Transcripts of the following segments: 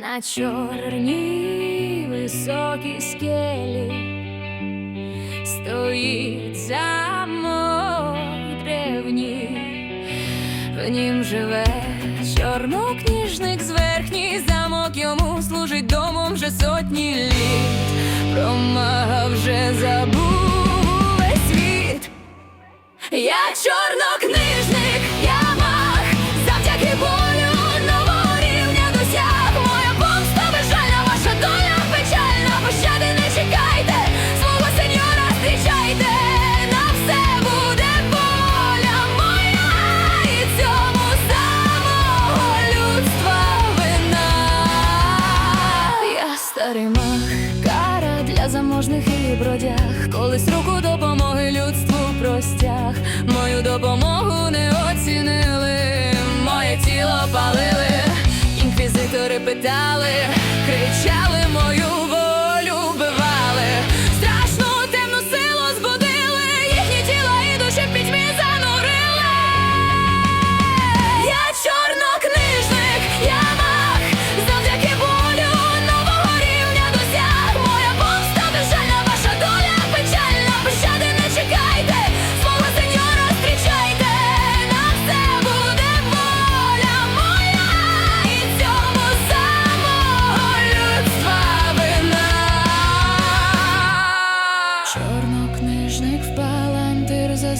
на чорній високій скелі стоїть замок древній, в нім живе чорнокніжник з верхній замок йому служить домом вже сотні літ. Промага вже забув весь світ. Я чорнокнижник, Я кара для заможних і бродяг. Колись руку допомоги людству простяг. Мою допомогу не оцінили, моє тіло палили, інквізитори питали, кричали мою волю вбивали. Страшну темну силу збудили, їхні тіла і душі в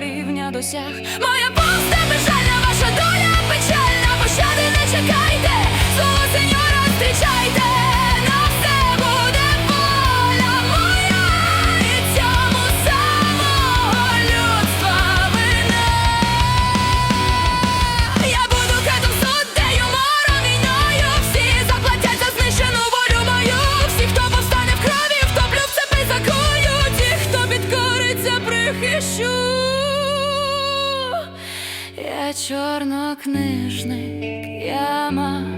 рівня досяг. Моя помста Я чорнокнижник, я рівня